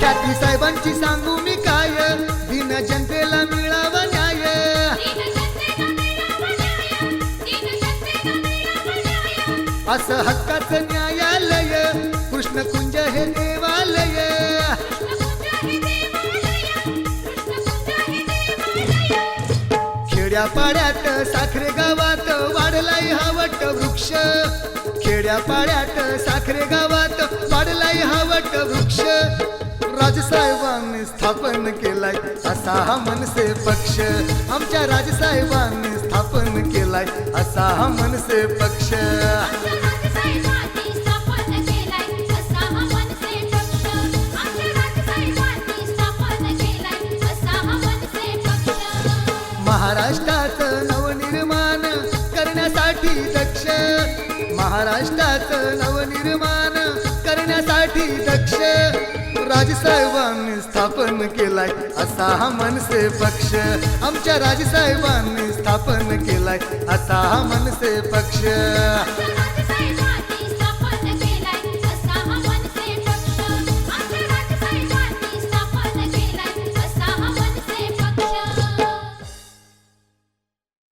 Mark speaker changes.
Speaker 1: ख्याती साहेबांची सांगू मी काय? दिन जनतेला मिळावा न्याय. असं हक्काचं न्यायालय कृष्णकुंज हे देवालय. खेड्यापाड्यात साखरे गावात वाढलाय वृक्ष. खेड्यापाड्यात साखरे गावात वाढलाय हा वट वृक्ष. राजसाहेबांनी स्थापन केलाय असा हा मनसे पक्ष. आमच्या राजसाहेबांनी स्थापन केलाय असा हा मनसे पक्ष. महाराष्ट्रात नवनिर्माण महाराष्ट्रात महाराष्ट्राचं नवनिर्माण करण्यासाठी दक्ष. राजसाहेबांनी स्थापन केलाय असा हा मनसे पक्ष. आमच्या राजसाहेबांनी स्थापन केलाय असा हा मनसे पक्ष.